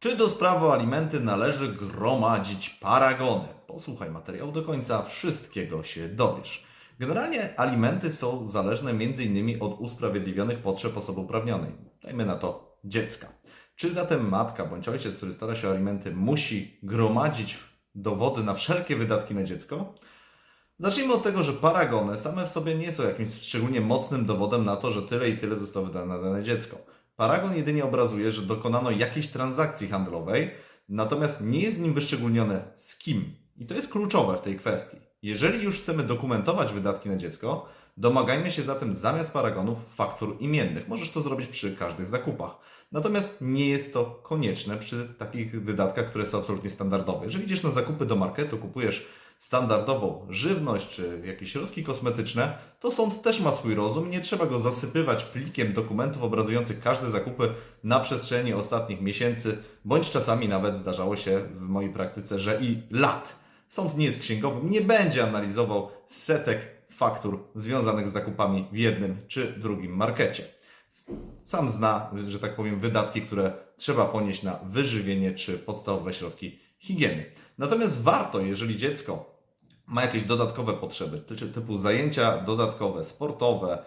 Czy do sprawy o alimenty należy gromadzić paragony? Posłuchaj materiału do końca, wszystkiego się dowiesz. Generalnie alimenty są zależne m.in. od usprawiedliwionych potrzeb osoby uprawnionej, dajmy na to dziecka. Czy zatem matka bądź ojciec, który stara się o alimenty, musi gromadzić dowody na wszelkie wydatki na dziecko? Zacznijmy od tego, że paragony same w sobie nie są jakimś szczególnie mocnym dowodem na to, że tyle i tyle zostało wydane na dane dziecko. Paragon jedynie obrazuje, że dokonano jakiejś transakcji handlowej, natomiast nie jest w nim wyszczególnione z kim. I to jest kluczowe w tej kwestii. Jeżeli już chcemy dokumentować wydatki na dziecko, domagajmy się zatem zamiast paragonów faktur imiennych. Możesz to zrobić przy każdych zakupach. Natomiast nie jest to konieczne przy takich wydatkach, które są absolutnie standardowe. Jeżeli idziesz na zakupy do marketu, kupujesz standardową żywność czy jakieś środki kosmetyczne, to sąd też ma swój rozum. Nie trzeba go zasypywać plikiem dokumentów obrazujących każde zakupy na przestrzeni ostatnich miesięcy, bądź czasami nawet zdarzało się w mojej praktyce, że i lat. Sąd nie jest księgowym, nie będzie analizował setek faktur związanych z zakupami w jednym czy drugim markecie. Sam zna, że tak powiem, wydatki, które trzeba ponieść na wyżywienie czy podstawowe środki higieny. Natomiast warto, jeżeli dziecko ma jakieś dodatkowe potrzeby, ty- typu zajęcia dodatkowe, sportowe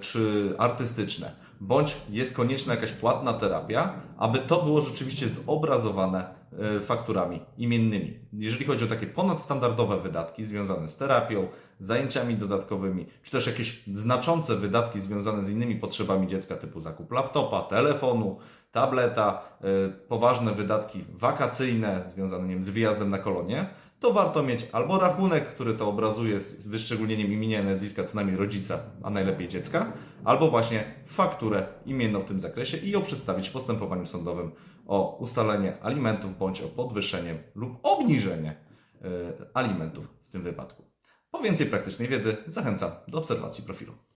czy artystyczne, bądź jest konieczna jakaś płatna terapia, aby to było rzeczywiście zobrazowane y, fakturami imiennymi. Jeżeli chodzi o takie ponadstandardowe wydatki związane z terapią, zajęciami dodatkowymi, czy też jakieś znaczące wydatki związane z innymi potrzebami dziecka, typu zakup laptopa, telefonu, tableta, y, poważne wydatki wakacyjne związane nie z wyjazdem na kolonie, to warto mieć albo rachunek, który to obrazuje z wyszczególnieniem imienia i nazwiska co najmniej rodzica, a najlepiej dziecka, albo właśnie fakturę imienną w tym zakresie i ją przedstawić w postępowaniu sądowym o ustalenie alimentów bądź o podwyższenie lub obniżenie y, alimentów w tym wypadku. Po więcej praktycznej wiedzy zachęcam do obserwacji profilu.